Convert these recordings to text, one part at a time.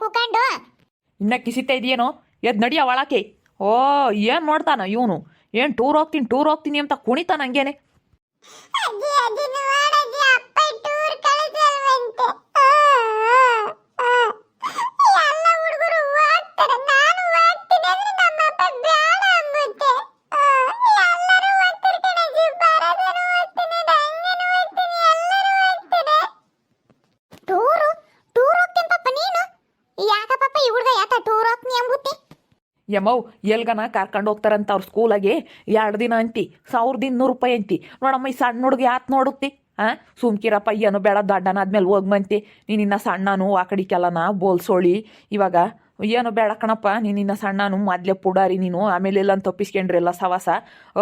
ಕೂಕಂಡು ಇನ್ನ ಕಿಸಿತ ಇದೆಯೇನೋ? ಎದ್ ನಡಿಯ ಒಳಕ್ಕೆ. ಓ ಏನು ನೋಡ್ತಾನ ಇವನು? ಏನು ಟೂರ್ ಹೋಗ್ತೀನಿ ಟೂರ್ ಹೋಗ್ತೀನಿ ಅಂತ ಕುಣಿತಾನ ಹಂಗೇನೆ. ಅಜ್ಜಿ ಅಜ್ಜಿ ನೋಡಜ್ಜಿ ಅಪ್ಪ ಟೂರ್ ಕಳಿಸಲ್ವಂತೆ ಎಲ್ಲ ಹುಡುಗರು ಹೋಗ್ತಾರೆ ನಾನು ಹೋಗ್ತೀನಿ ಅಂದ್ರೆ ನಮ್ಮ ಅಪ್ಪ ಬೇಡ ಅಂಗುತ್ತೆ ಎಲ್ಲರೂ ಹೋಗ್ತಾರೆ ಕಣಜ್ಜಿ ಬರದನು ಹೋಗ್ತೀನಿ ರಂಗನು ಹೋಗ್ತೀನಿ ಎಲ್ಲರೂ ಹೋಗ್ತಾರೆ ಟೂರು ಟೂರ್ ಹೋಗ್ತೀನಿ ಪಾಪ ನೀನು ಯಾಕ ಪಾಪ ಈ ಹುಡುಗ ಯಾಕ ಟೂರ್ ಹೋಗ್ತೀನಿ ಎಂಬುತ್ತಿ ಯಮ್ಮವ್ ಎಲ್ಗನ ಕರ್ಕೊಂಡು ಹೋಗ್ತಾರಂತ ಅವ್ರ ಸ್ಕೂಲಾಗೆ ಎರಡು ದಿನ ಅಂತಿ, ಸಾವಿರದ ಇನ್ನೂರು ರೂಪಾಯಿ ಅಂತಿ. ನೋಡಮ್ಮ, ಈ ಸಣ್ಣ ಹುಡುಗಿ ಯಾತ್ ನೋಡುತ್ತಿ? ಹಾಂ ಸುಮ್ಕಿರಪ್ಪ ಏನು ಬೇಡ, ದಡ್ಡನಾದ್ಮೇಲೆ ಹೋಗ್ಮಂತಿ ನೀನಿನ್ನ ಸಣ್ಣನು, ಆ ಕಡಿಕೆಲ್ಲನ ಬೋಲ್ಸೋಳಿ. ಇವಾಗ ಏನು ಬೇಡ ಕಣಪ್ಪ ನೀನಿನ್ನ ಸಣ್ಣನು, ಮೊದಲೇ ಪುಡಾರಿ ನೀನು, ಆಮೇಲೆ ಎಲ್ಲ ತಪ್ಪಿಸ್ಕೊಂಡ್ರಿಲ್ಲ ಸವಾಸ.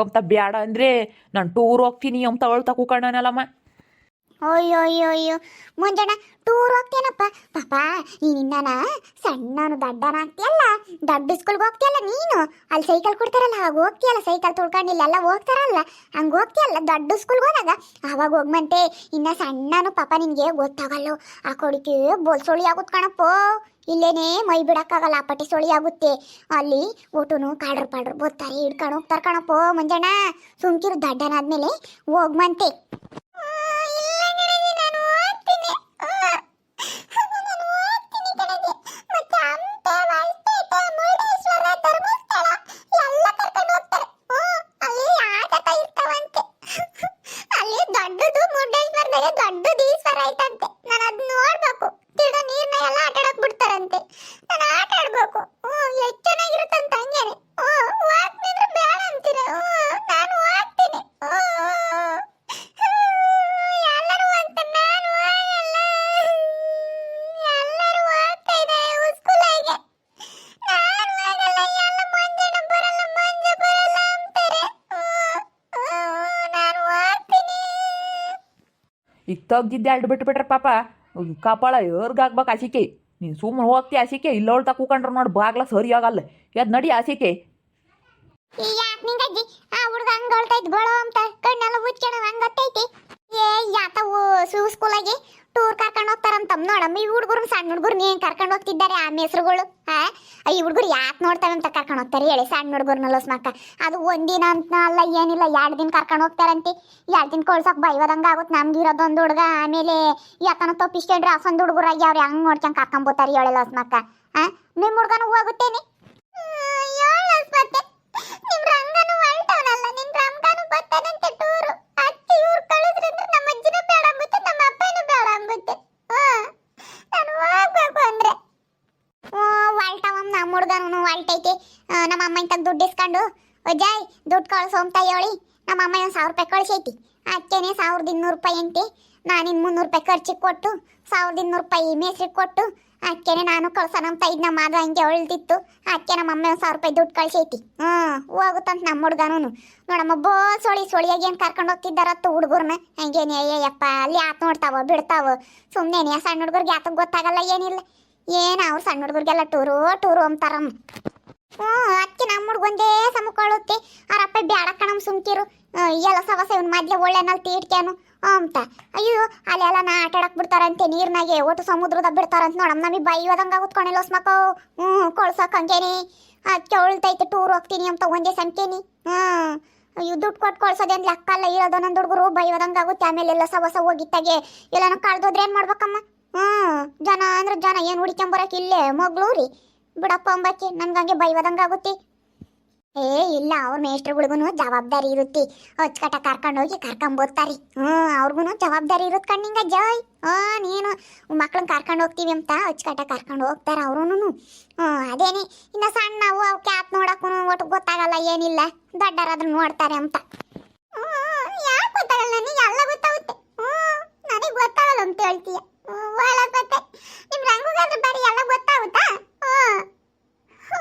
ಅಂತ ಬೇಡ ಅಂದರೆ ನಾನು ಟೂರ್ ಹೋಗ್ತೀನಿ ಅಂತ ಅವಳ್ತಾ ಕೂಕಣ್ಣನಲ್ಲಮ್ಮ. ಅಯ್ಯೋ ಅಯ್ಯೋ ಅಯ್ಯೋ ಮುಂಜಾನೆ ಟೂರ್ ಹೋಗ್ತೇನಪ್ಪ ಪಾಪ ನೀನಿನ್ನ ಸಣ್ಣನು ದಡ್ಡನ ಆಗ್ತಿಯಲ್ಲ? ದೊಡ್ಡ ಸ್ಕೂಲ್ಗೆ ಹೋಗ್ತಿಯಲ್ಲ ನೀನು? ಅಲ್ಲಿ ಸೈಕಲ್ ಕೊಡ್ತಾರಲ್ಲ ಆಗ ಹೋಗ್ತಿಯಲ್ಲ ಸೈಕಲ್ ತೊಳ್ಕೊಂಡಿಲ್ಲ, ಎಲ್ಲ ಹೋಗ್ತಾರಲ್ಲ? ಹಂಗೆ ಹೋಗ್ತಿಯಲ್ಲ, ದೊಡ್ಡ ಸ್ಕೂಲ್ಗೆ ಹೋದಾಗ? ಅವಾಗ ಹೋಗ್ಮಂತೆ, ಇನ್ನ ಸಣ್ಣನು ಪಾಪ ನಿನಗೆ ಗೊತ್ತಾಗಲ್ಲ. ಆ ಕೊಡಿಕೆ ಬೋಲ್ಸೋಳಿ ಆಗುತ್ತೆ ಕಣಪ್ಪ. ಇಲ್ಲೇನೇ ಮೈ ಬಿಡಕ್ಕಾಗಲ್ಲ ಪಟ್ಟಿ ಸೊಳಿ ಆಗುತ್ತೆ. ಅಲ್ಲಿ ಊಟನು ಕಾಡ್ರು ಪಾಡ್ರ್ ಬೋತಾರೆ ಹಿಡ್ಕೊಂಡು ಹೋಗ್ತಾರೆ ಕಣಪ್ಪ ಮುಂಜಾನೆ ಸುಮ್ಕಿರು ದಡ್ಡನಾದ್ಮೇಲೆ ಹೋಗ್ಮಂತೆ. ಈಗ ತೆಗ್ದಿದ್ದೆ ಎರಡು ಬಿಟ್ಟು ಬಿಟ್ರೆ ಪಾಪ ಕಪಾಳ, ಏರ್ಗಾಗ್ಬೇಕು ಆಸಿಕೆ ನೀನು ಸುಮ್ಮನೆ ಹೋಗ್ತಿ ಆಸಿಕೆ ಇಲ್ಲೋಳ್ತಾ ಕೂಕೊಂಡ್ರೆ ನೋಡಿ, ಬಾಗ್ಲ ಸರಿಯಾಗಲ್ಲ. ಆಗಲ್ಲ ಎದ್ ನಡಿ ಆಸಿಕೆ ಯಾಕೆ ನಿಂಗಜ್ಜಿ ಆ ಹುಡುಗ ಹಂಗ ಹೊಳ್ತೈತ್ ಗೋಳೋ ಅಂತ ಕಣ್ಣೆಲ್ಲ ಉಚ್ಕೊಳ ಹಂಗ ಗೊತ್ತೈತಿ ಏ, ಯಾತವು ಸೂ, ಸ್ಕೂಲಾಗೆ ಟೂರ್ ಕರ್ಕೊಂಡು ಹೋಗ್ತಾರಂತಮ್ ನೋಡಮ್ಮ ಈ ಹುಡುಗರು ಸಣ್ಣ ಹುಡುಗರು ಏನ್ ಕರ್ಕೊಂಡು ಹೋಗ್ತಿದ್ದಾರೆ ಆ ಹೆಸರುಗಳು ಆ? ಈ ಹುಡುಗರು ಯಾಕೆ ನೋಡ್ತಾವೆ ಅಂತ ಕರ್ಕೊಂಡು ಹೋಗ್ತಾರೆ ಹೇಳಿ ಸಣ್ಣ ಹುಡುಗರ್ನ ಲೋಸ್ಮಕ್ಕ ಅದು ಒಂದಿನ ಅಂತ ಅಲ್ಲ, ಏನಿಲ್ಲ, ಎರಡು ದಿನ ಕರ್ಕೊಂಡು ಹೋಗ್ತಾರಂತೆ. ಎರಡು ದಿನ ಕೊಳ್ಸಕ್ ಬೈವದಂಗ ಆಗುತ್ತೆ ನಮ್ಗೆ ಇರೋದು ಒಂದು ಹುಡುಗ. ಆಮೇಲೆ ಯಾಕನ ತಪ್ಪಿಸ್ಕೊಂಡ್ರೆ ಅಸೊಂದು ಹುಡುಗರಾಗಿ ಅವ್ರು ಹೆಂಗ್ ನೋಡ್ಕೊಂಡ್ ಕರ್ಕೊಂಬೋತಾರೆ ಹೇಳಿ ಲೋಸ್ಮಕ್ಕ ಆ? ನಿಮ್ಮ ಹುಡುಗನ ಹೋಗುತ್ತೇನೆ? ದುಡ್ಡು ಅಜ್ಜಾಯ್ ದುಡ್ಡು ಕಳ್ಸು ಅಂತ ಹೇಳಿ ನಮ್ಮ ಅಮ್ಮ ಒಂದು ಸಾವಿರ ರೂಪಾಯಿ ಕಳ್ಸೈತಿ. ಅಕ್ಕೇನೆ ಸಾವಿರದ ಇನ್ನೂರು ರೂಪಾಯಿ ಅಂತಿ ನಾನಿನ್ ಮುನ್ನೂರು ರೂಪಾಯಿ ಖರ್ಚಿಗೆ ಕೊಟ್ಟು, ಸಾವಿರದ ಇನ್ನೂರು ರೂಪಾಯಿ ಮೇಸ್ರಿಗೆ ಕೊಟ್ಟು, ಅಕ್ಕೇನೆ ನಾನು ಕಳ್ಸೋಣ ಅಂತ ನಮ್ಮ ಮಾದ ಹಂಗೆ ಹೊಳ್ತಿತ್ತು. ಅಕ್ಕೆ ನಮ್ಮ ಅಮ್ಮ ಒಂದು ಸಾವಿರ ರೂಪಾಯಿ ದುಡ್ಡು ಕಳ್ಸೈತಿ. ಹ್ಞೂ, ಹೋಗುತ್ತಂತ ನಮ್ಮ ಹುಡ್ಗನೂ ನೋಡಮ್ಮ ಬೋ ಸೊಳಿ ಸೊಳಿಯಾಗಿ ಏನು ಕರ್ಕೊಂಡು ಹೋಗ್ತಿದ್ದಾರತ್ತು ಹುಡುಗರ್ನ? ಹಂಗೇನೆ ಅಯ್ಯಪ್ಪ ಅಲ್ಲಿ ಆತ್ ನೋಡ್ತಾವ, ಬಿಡ್ತಾವ? ಸುಮ್ಮನೆ ಸಣ್ಣ ಹುಡುಗರಿಗೆ ಯಾತಕ್ಕೆ ಗೊತ್ತಾಗಲ್ಲ ಏನಿಲ್ಲ. ಏನು ಅವ್ರು ಸಣ್ಣ ಹುಡುಗರಿಗೆಲ್ಲ ಟೂರು ಟೂರು ಅಂತಾರಮ್ಮ. ಹ್ಞೂ ಅದಕ್ಕೆ ನಮ್ಮ ಹುಡುಗೊಂದೇ ಸಮಕೊಳ್ಳುತ್ತೆ ಅಪ್ಪ ಬ್ಯಾಡ ಕಣಮ್ ಸುಮ್ಕಿರು. ಎಲ್ಲ ಸವಸ ಇವ್ನ ಮದ್ಲೆ ಒಳ್ಳೆನಲ್ಲಿ ತೀಡ್ಕ್ಯಾನು ಅಂತ ಅಯ್ಯೋ, ಅಲ್ಲೆಲ್ಲ ನಾ ಆಟ ಆಡಕ್ ಬಿಡ್ತಾರಂತೆ, ನೀರ್ನಾಗೆ. ಒಟ್ಟು ಸಮುದ್ರದ ಬಿಡ್ತಾರಂತ ನೋಡಮ್. ನಮಗೆ ಬೈಯೋದಂಗ ಆಗುತ್ಕೊಂಡಿಲ್ಲ ಮಕ್ಕೋ ಹ್ಞೂ, ಕೊಳ್ಸಕ್ ಹಂಗೇನಿ. ಅದಕ್ಕೆ ಉಳ್ತೈತೆ, ಟೂರ್ ಹೋಗ್ತೀನಿ ಅಂತ ಒಂದೇ ಸಂಕೇನಿ ಹ್ಞೂ. ಅಯ್ಯೋ, ದುಡ್ಡು ಕೊಟ್ಟು ಕಳ್ಸೋದೇನು ಲೆಕ್ಕ ಅಲ್ಲ, ಇರೋದು ನನ್ನ ಹುಡುಗರು. ಬೈಯೋದಂಗ ಆಗುತ್ತೆ ಆಮೇಲೆ ಎಲ್ಲ ಸವಸ ಹೋಗಿತ್ತಾಗೆ. ಎಲ್ಲನೂ ಕಳ್ದೋದ್ರೆ ಏನು ಮಾಡ್ಬೇಕಮ್ಮ? ಹ್ಞೂ. ಜನ ಅಂದ್ರೆ ಜನ, ಏನು ಹುಡ್ಕೊಂಬರಕ್ಕೆ ಇಲ್ಲೇ? ಮಗ್ಳೂರಿ. ಬಿಡಪ್ಪ ಅಂಬಕ್ಕೆ ನನ್ಗಂಗೆ ಬೈವದಂಗ ಆಗುತ್ತೆ. ಏ, ಇಲ್ಲ, ಅವ್ರ ಮೇಷ್ಟ್ರುಗಳಿಗೂ ಜವಾಬ್ದಾರಿ ಇರುತ್ತೆ. ಅಚ್ಚುಕಟ್ಟ ಕರ್ಕೊಂಡು ಹೋಗಿ ಕರ್ಕೊಂಬೋಗ್ತಾರಿ ಹ್ಞೂ ಅವ್ರಿಗೂ ಜವಾಬ್ದಾರಿ ಇರುತ್ತೆ ಕಣ್ಣಿಂಗ ಜಾಯ್ ಹಾ ನೀನು ಮಕ್ಳನ್ನ ಕರ್ಕೊಂಡು ಹೋಗ್ತೀವಿ ಅಂತ ಅಚ್ಚುಕಟ್ಟ ಕರ್ಕೊಂಡು ಹೋಗ್ತಾರೆ ಅವ್ರೂ ಹ್ಞೂ, ಅದೇನಿ. ಇನ್ನು ಸಣ್ಣ ನಾವು ಅವಕ್ಕೆ ಆತ್ ನೋಡಕ್ಕೂ ಒಟ್ಟು ಗೊತ್ತಾಗಲ್ಲ, ಏನಿಲ್ಲ. ದೊಡ್ಡರಾದ್ರೂ ನೋಡ್ತಾರೆ ಅಂತ. ಯಾಕೆ ಗೊತ್ತಾಗಲ್ಲ ನನಗೆ, ಎಲ್ಲ ಗೊತ್ತಾಗುತ್ತೆ. ಹ್ಞೂ, ನನಗೆ ಗೊತ್ತಾಗಲ್ಲ ಅಂತ ಹೇಳ್ತೀಯ. ಒಳಗೆ ನಿಮ್ಮ ರಂಗುಗಾದ್ರೆ ಬರೀ ಎಲ್ಲ ಗೊತ್ತಾಗುತ್ತಾ? ಹ್ಞೂ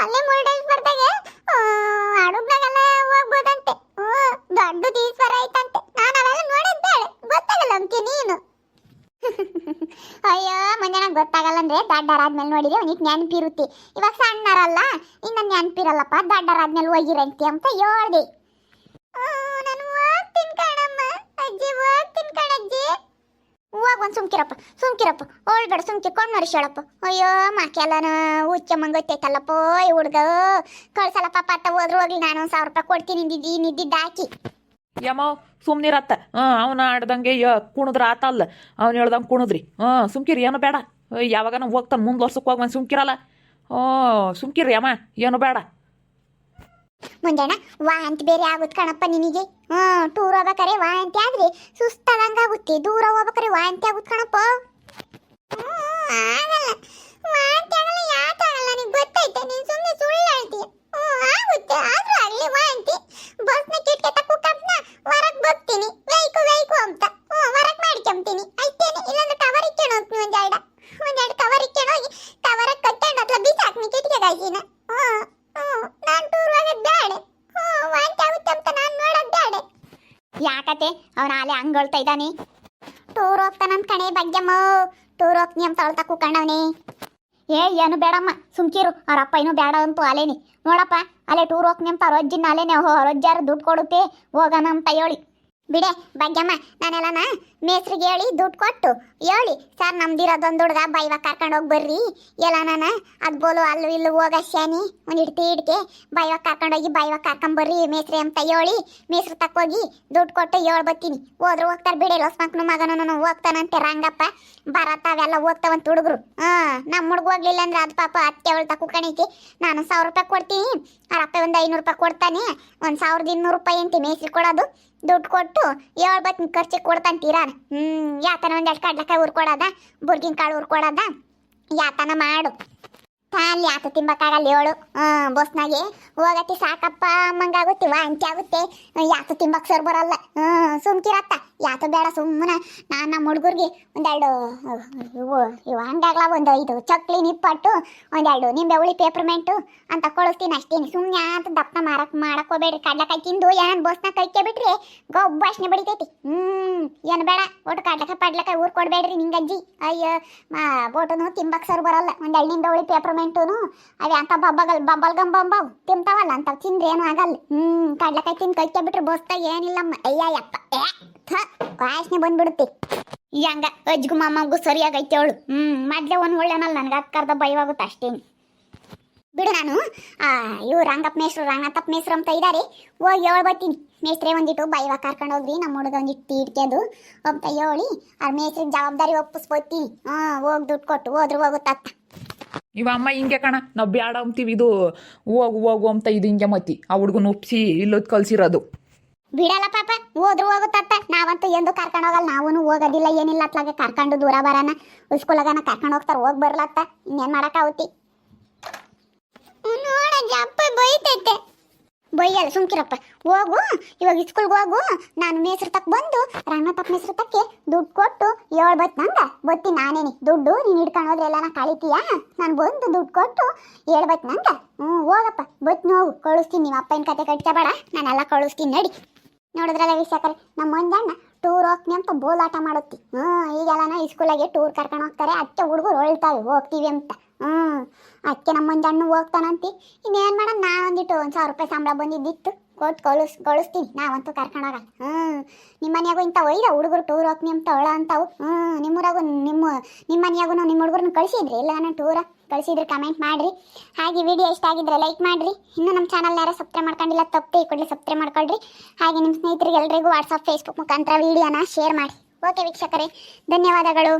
ಮುರುಡೇಶ್ ಮುರುಡೇಶ್ವರದಾಗೆ ಅಡುಗ್ನಾಗೆಲ್ಲ ಹೋಗ್ಬೋದಂತೆ. ಹ್ಞೂ ದೊಡ್ಡದು ಈಶ್ವರ ಐತಂತೆ. ನಾನು ಅವೆಲ್ಲ ನೋಡಿದ್ದೇಳೆ ಗೊತ್ತಾಗಲ್ಲ ಅಂತೆ ನೀನು. ಅಯ್ಯೋ ಮುಂದೆ ನಂಗೆ ಗೊತ್ತಾಗಲ್ಲ ಅಂದ್ರೆ ದಡ್ಡರಾದ್ಮೇಲೆ ನೋಡಿದ್ರೆ ಅವನಿಗೆ ನೆನಪಿರುತ್ತೆ. ಇವಾಗ ಸಣ್ಣರಲ್ಲ, ಇನ್ನ ನೆನಪಿರಲ್ಲಪ್ಪ, ದಡ್ಡರಾದ್ಮೇಲೆ ಹೋಗಿರಂತೆ ಅಂತ ಹೇಳ್ದೆ. ಒಂದು ಸುಮ್ಕಿರಪ್ಪ ಸುಮ್ಕಿರಪ್ಪ. ಸುಮ್ಕಿ ಕೊಂಡು ಮರಿಸ್ಯಾಳಪ್ಪ. ಅಯ್ಯೋ, ಮಾಕೆಲ್ಲನ ಹುಚ್ಚ ಮಂಗೊತ್ತೈತಲ್ಲಪ್ಪ ಈ ಹುಡ್ಗ. ಕಳ್ಸಲ್ಲಪ್ಪ ಪಟ್ಟ ಹೋದ್ರು ಹೋಗ್ಲಿ, ನಾನು ಒಂದು ಸಾವಿರ ರೂಪಾಯಿ ಕೊಡ್ತೀನಿ ನಿದ್ದಿದ್ದು ನಿದ್ದಿದ್ದು ಹಾಕಿ ಯಮ್ಮ, ಸುಮ್ನಿರತ್ತ. ಹಾಂ, ಅವನ ಆಡ್ದಂಗೆ, ಯ, ಕುಣಿದ್ರ ಆತಲ್ಲ ಅವ್ನು ಹೇಳ್ದಂಗೆ ಕುಣಿದ್ರಿ. ಹಾಂ, ಸುಮ್ಕಿರಿ, ಏನು ಬೇಡ. ಯಾವಾಗನ ಹೋಗ್ತಾನೆ, ಮುಂದೆ ವರ್ಷಕ್ಕೆ ಹೋಗಿ ಸುಮ್ಕಿರಲ್ಲ. ಹ್ಞೂ ಸುಮ್ಕಿರಿ ಅಮ್ಮ ಏನು ಬೇಡ. ಮುಂದಣ್ಣ ವಾಂತಿ ಬೇರೆ ಆಗುತ್ತೆ ಕಣಪ್ಪ ನಿನಗೆ. ಹ್ಞೂ, ಟೂರ್ ಹೋಗ್ಬೇಕಾರೆ ವಾಂತಿ ಆದ್ರೆ ಸುಸ್ತಾದಂಗೆ ಆಗುತ್ತೆ. ದೂರ ಹೋಗ್ಬೇಕಾರೆ ವಾಂತಿ ಆಗುತ್ತೆ ಕಣಪ್ಪ. ಆಗಲ್ಲ. ವಾಂತಿ ಆಗಲ್ಲ, ಯಾಕೆ ಆಗಲ್ಲ? ಗೊತ್ತೈತೆ ಆಗುತ್ತೆ. ಆಗಲಿ ವಾಂತಿ ಬಸ್ನ ಕಿಟಕಿ ತಕ್ಕ ಕಪ್ನ ಹೊರಗೆ ಬರ್ತೀನಿ ವೇಯ್ಕು ವೇಯ್ಕು ಅಂತ. ಹ್ಞೂ, ಹೊರಗೆ ಮಾಡ್ಕೊಂತೀನಿ. ಅಷ್ಟೇನೆ ಇಲ್ಲಾಂದ್ರೆ ಕವರ್ ಇಕ್ಕೊಂಡು ಹೋಗ್ತೀನಿ ಒಂದೆರಡು ಒಂದೆರಡು ಕವರ್ ಇಕ್ಕೊಂಡು ಹೋಗಿ ಕವರ ಕಟ್ಕೊಂಡು ಅಥವಾ ಹ್ಞೂ ಹ್ಞೂ ನಾನು ಟೂರ್ ಹೋಗೋದು ಬೇಡ ಹ್ಞೂ ವಾಂತಿ ಆಗುತ್ತೆ ಅಂತ ನಾನು ನೋಡೋದು ಬೇಡ ಯಾಕತೆ ಅವನ ಆಲೆ ಹಂಗೊಳ್ತಾ ಇದ್ದಾನೆ. ಟೂರ್ ಹೋಗ್ತಾನಂತ ಕಣೆ ಬಗ್ಗೆಮ್ಮ ಟೂರ್ ಹೋಗ್ತೀನಿ ಅಂತ ಅಳ್ತಾ ಕೂಕೊಂಡವನಿ ಏ, ಏನು ಬೇಡಮ್ಮ, ಸುಮ್ಕಿರು. ಅವ್ರ ಅಪ್ಪ ಏನೂ ಬೇಡ ಅಂತು ಅಲೇನಿ ನೋಡಪ್ಪ ಅಲ್ಲೇ ಟೂರ್ ಹೋಗ್ತೀನಿ ಅಂತ ಅವ್ರ ಅಜ್ಜಿನ ಅಲೇನೆ ಅವ್ರ ಅಜ್ಜಾರು ದುಡ್ಡು ಕೊಡುತ್ತೆ. ಹೋಗೋಣ ಅಂತ ಹೇಳಿ ಬಿಡೆ ಭಾಗ್ಯಮ್ಮ, ನಾನೆಲ್ಲನ ಮೇಸ್ರಿಗೆ ಹೇಳಿ ದುಡ್ಡು ಕೊಟ್ಟು, ಹೇಳಿ, ಸರ್ ನಮ್ದಿರೋದೊಂದು ಹುಡುಗ ಬೈವ ಕರ್ಕೊಂಡು ಹೋಗಿ ಬರ್ರಿ. ಎಲ್ಲ ನಾನು ಅದು ಬೋಲು ಅಲ್ಲೂ ಇಲ್ಲೂ ಹೋಗ ಶಾನಿ ಒಂದು ಇಡ್ತಿ ಇಡ್ಕೆ ಬೈವ ಕರ್ಕೊಂಡೋಗಿ ಬೈವ ಕರ್ಕೊಂಬರ್ರಿ ಮೇಸ್ರಿ ಅಂತ ಹೇಳಿ ಮೇಸ್ರು ತಕ್ಕೋಗಿ ದುಡ್ಡು ಕೊಟ್ಟು ಹೇಳ್ ಬರ್ತೀನಿ. ಹೋದ್ರು ಹೋಗ್ತಾರೆ ಬಿಡಿ ಲೊಸ್ ಮಕ್ಕಳು ಮಗನೂ ಹೋಗ್ತಾನಂತೆ ರಂಗಪ್ಪ. ಬರತ್ತ ಹೋಗ್ತಾವಂತ ಹುಡುಗರು. ಹಾಂ ನಮ್ಮ ಹುಡುಗ ಹೋಗ್ಲಿಲ್ಲ ಅಂದ್ರೆ ಅದು ಪಾಪ ಅತ್ತೆ ಅವಳು ತಕ್ಕು ಕಣೈತಿ. ನಾನು ಸಾವಿರ ರೂಪಾಯಿ ಕೊಡ್ತೀನಿ. ಅವ್ರ ಅಪ್ಪ ಒಂದು ಐನೂರು ರೂಪಾಯಿ ಕೊಡ್ತಾನೆ, ಒಂದು ಸಾವಿರದ ಇನ್ನೂರು ರೂಪಾಯಿ ಅಂತ ಮೇಸಿ ಕೊಡೋದು. ದುಡ್ಡು ಕೊಟ್ಟು ಏಳು ಬತ್ ಖರ್ಚಿಗೆ ಕೊಡ್ತಾಂತೀರ? ಹ್ಞೂ ಯಾತನ ಒಂದೆರಡು ಕಡ್ಲೆಕಾಯಿ ಹುರ್ಕೊಡೋದ ಬುರ್ಗಿನ ಕಾಳು ಹುರ್ಕೊಡೋದ ಯಾತನ ಮಾಡು. ತಾಲಿ ಯಾತು ತಿನ್ಬೇಕಾಗಲ್ಲ ಹೇಳು. ಹ್ಞೂ ಬಸ್ನಾಗೆ ಹೋಗತಿ ಸಾಕಪ್ಪ ಅಮ್ಮಂಗಾಗುತ್ತೆ ವಾಂತಿ ಆಗುತ್ತೆ. ಯಾತು ತಿಂಬಕ್ ಸರ್ ಬರಲ್ಲ. ಹ್ಞೂ ಸುಮ್ಕಿರತ್ತ. ಯಾತು ಬೇಡ ಸುಮ್ಮನೆ ನಾನು ನಮ್ಮ ಹುಡುಗರಿಗೆ ಒಂದೆರಡು, ಇವು ಇವು ಹಂಗಾಗ್ಲ ಒಂದು ಐದು ಚಕ್ಲಿ ನಿಪ್ಪಟ್ಟು, ಒಂದೆರಡು ನಿಂಬೆ ಹುಳಿ ಪೇಪರ್ಮೆಂಟು ಅಂತ ಕೊಳಿಸ್ತೀನಿ ಅಷ್ಟೇ ಸುಮ್ಮನೆ ಅಂತ ದಪ್ಪನ ಮಾರಕ್, ಮಾಡಕ್ ಹೋಗ್ಬೇಡ್ರಿ. ಕಡ್ಲೆಕಾಯಿ ತಿಂದು ಏನ್ ಬಸ್ನ ಕೈಕೆ ಬಿಟ್ರಿ ಗೊಬ್ಬ ಅಷ್ಟೇ ಬಡಿತೈತಿ. ಹ್ಮ್, ಏನು ಬೇಡ. ಒಟ್ಟು ಕಡ್ಲೆಕಾಯಿ, ಪಡ್ಲೆಕಾಯಿ ಊರ್ ಕೊಡ್ಬೇಡ್ರಿ ನಿಂಗಜ್ಜಿ. ಅಯ್ಯೋ ಬೋಟನು ತಿಂಬಕ್ ಸರ್ ಬರಲ್ಲ. ಒಂದೆರಡು ನಿಂಬೆ ಹುಳಿ ಪೇಪರ್ಮೆಂಟುನು ಅವೆ ಅಂತ ಬಬ್ಬಗಲ್ ಬಬ್ಬಲ್ ಗಮ್ ಬಂಬವ್. ತಿಂತಾವಲ್ಲ ಅಂತ ತಿಂದ್ರೆ ಏನು ಆಗಲ್ಲ. ಹ್ಮ್, ಕಡ್ಲೆಕಾಯಿ ತಿಂದು ಕೈಕೆ ಬಿಟ್ರೆ ಬೋಸ್ತ ಏನಿಲ್ಲಮ್ಮ. ಅಯ್ಯಯ್ಯಪ್ಪ. ಯಪ್ಪ ಏ ವಾಸನೆ ಬಂದ್ಬಿಡುತ್ತೆ ಹೆಂಗ? ಅಜ್ಗು ಮಾಮಗೂ ಸರಿಯಾಗೈತೆ ಅವಳು. ಹ್ಮ್, ಮೊದ್ಲೇ ಒಂದು ಒಳ್ಳೆನಲ್ಲ ನನಗೆ ಅಕ್ಕರ್ದ ಭಯವಾಗುತ್ತೆ ಅಷ್ಟೇನು. ಬಿಡು ನಾನು. ಆ ರಂಗಪ್ಪ ಮೇಸ್ರು ರಂಗತ್ತಪ್ಪ ಮೇಸ್ರು ಅಂತ ಇದ್ದಾರೆ ಹೋಗಿ ಹೇಳ್ಬರ್ತೀನಿ ಮೇಸ್ತ್ರೆ ಒಂದಿಟ್ಟು ಬೈವ ಕರ್ಕೊಂಡು ಹೋಗ್ರಿ. ನಮ್ಮ ಹುಡುಗ ಒಂದಿಟ್ಟು ಇಟ್ಕೆದು ಅಂತ ಹೇಳಿ ಅವ್ರ ಮೇಸ್ರಿಗೆ ಜವಾಬ್ದಾರಿ ಒಪ್ಪಿಸ್ಬೋತೀನಿ ಹಾಂ, ಹೋಗಿ ದುಡ್ಡು ಕೊಟ್ಟು ಹೋದ್ರು ಹೋಗುತ್ತತ್ತ ಇವ ಅಮ್ಮ ಹಿಂಗೆ ಕಣ, ನಾವು ಬ್ಯಾಡ ಅಂತೀವಿ, ಇದು ಹೋಗು ಹೋಗು ಅಂತ ಇದು ಹಿಂಗೆ ಮತಿ. ಆ ಹುಡುಗನ ಒಪ್ಸಿ ಇಲ್ಲೋದ್ ಕಳ್ಸಿರೋದು. ಬಿಡಲ್ಲ ಪಾಪ, ಹೋದ್ರು ಹೋಗುತ್ತತ್ತ ನಾವಂತೂ ಎಂದು ಕರ್ಕೊಂಡು ಹೋಗಲ್ಲ ನಾವೂ ಹೋಗೋದಿಲ್ಲ, ಏನಿಲ್ಲ ಅತ್ಲಾಗೆ ಕರ್ಕೊಂಡು ದೂರ ಬರೋಣ ಸ್ಕೂಲಾಗನ ಕರ್ಕೊಂಡು ಹೋಗ್ತಾರೆ, ಹೋಗಿ ಬರ್ಲತ್ತ. ಇನ್ನೇನು ಮಾಡೋಕ್ಕಾಗುತ್ತಿ ನೋಡ ಜಪ್ಪ ಬೈತೈತೆ. ಬೈಯಲ್ಲ ಸುಮ್ಕಿರಪ್ಪ. ಹೋಗು, ಇವಾಗ ಸ್ಕೂಲ್ಗೆ ಹೋಗು. ನಾನು ಮೇಸ್ರ ತಕ್ಕ ಬಂದು ರಂಗತಕ್ಕ ಮೇಸ್ರು ತಕ್ಕೆ ದುಡ್ಡು ಕೊಟ್ಟು ಏಳು ಬತ್ ನಂಗ. ಬತ್ತಿ ನಾನೇನಿ. ದುಡ್ಡು ನೀನು ಹಿಡ್ಕೊಂಡು ಹೋದ್ರೆ ಎಲ್ಲಾನ ಕಳಿತೀಯಾ? ನಾನು ಬಂದು ದುಡ್ಡು ಕೊಟ್ಟು ಏಳು ಬತ್ ನಂಗ. ಹ್ಞೂ, ಹೋಗಪ್ಪ. ಬತ್ ಹೋಗು ಕಳಿಸ್ತೀನಿ. ನಿಮ್ಮ ಅಪ್ಪನ ಕತೆ ಕಟ್ಕೋಬೇಡ ನಾನೆಲ್ಲ ಕಳಿಸ್ತೀನಿ ನಡಿ. ನೋಡಿದ್ರಲ್ಲ ವೀಕ್ಷಕರೇ ನಮ್ಮ ಒಂದಣ್ಣ ಹೋಗ್ತೀನಿ ಅಂತ ಬೋಲಾಟ ಮಾಡುತ್ತಿ. ಹ್ಞೂ ಈಗೆಲ್ಲ ಸ್ಕೂಲಾಗೆ ಟೂರ್ ಕರ್ಕೊಂಡು ಹೋಗ್ತಾರೆ. ಅಚ್ಚೆ ಹುಡುಗರು ಹೊಳ್ತಾವೆ ಹೋಗ್ತೀವಿ ಅಂತ. ಹ್ಞೂ ಅದಕ್ಕೆ ನಮ್ಮ ಹಣ್ಣು ಹೋಗ್ತಾನಂತಿ. ಇನ್ನೇನು ಮಾಡೋಣ ನಾ ಒಂದಿಟ್ಟು ಒಂದು ಸಾವಿರ ರೂಪಾಯಿ ಸಂಬಳ ಬಂದಿದ್ದಿತ್ತು. ಕೊಟ್ಟು ಕಳಿಸ್ ಕಳಿಸ್ತೀನಿ ನಾವಂತೂ ಕರ್ಕೊಂಡೋಗಲ್ಲ ಹ್ಞೂ ನಿಮ್ಮ ಮನೆಯಾಗೂ ಇಂಥ ಒಯ್ದ ಹುಡುಗರು ಟೂರ್ ಹೋಗ್ನಿ ಅಂತ ಒಳ ಅಂತಾವು. ಹ್ಞೂ ನಿಮ್ಮೂರಾಗೂ ನಿಮ್ಮ ನಿಮ್ಮ ಮನೆಯಾಗೂ ನಿಮ್ಮ ಹುಡುಗರನ್ನ ಕಳಿಸಿದ್ರಿ? ಇಲ್ಲ ನಾನು ಟೂರ ಕಳಿಸಿದ್ರೆ ಕಮೆಂಟ್ ಮಾಡಿರಿ. ಹಾಗೆ ವಿಡಿಯೋ ಇಷ್ಟ ಆಗಿದ್ರೆ ಲೈಕ್ ಮಾಡಿರಿ. ಇನ್ನೂ ನಮ್ಮ ಚಾನಲ್ ಯಾರು ಸಬ್ಸ್ಕ್ರೈಬ್ ಮಾಡ್ಕೊಂಡಿಲ್ಲ, ತಪ್ಪು ಕೂಡಲೇ ಸಬ್ಸ್ಕ್ರೈಬ್ ಮಾಡ್ಕೊಳ್ರಿ. ಹಾಗೆ ನಿಮ್ಮ ಸ್ನೇಹಿತರಿಗೆ ಎಲ್ಲರಿಗೂ ವಾಟ್ಸಪ್ ಫೇಸ್ಬುಕ್ ಮುಖಾಂತರ ವಿಡಿಯೋನ ಶೇರ್ ಮಾಡಿ. ಓಕೆ ವೀಕ್ಷಕರೇ. ಧನ್ಯವಾದಗಳು.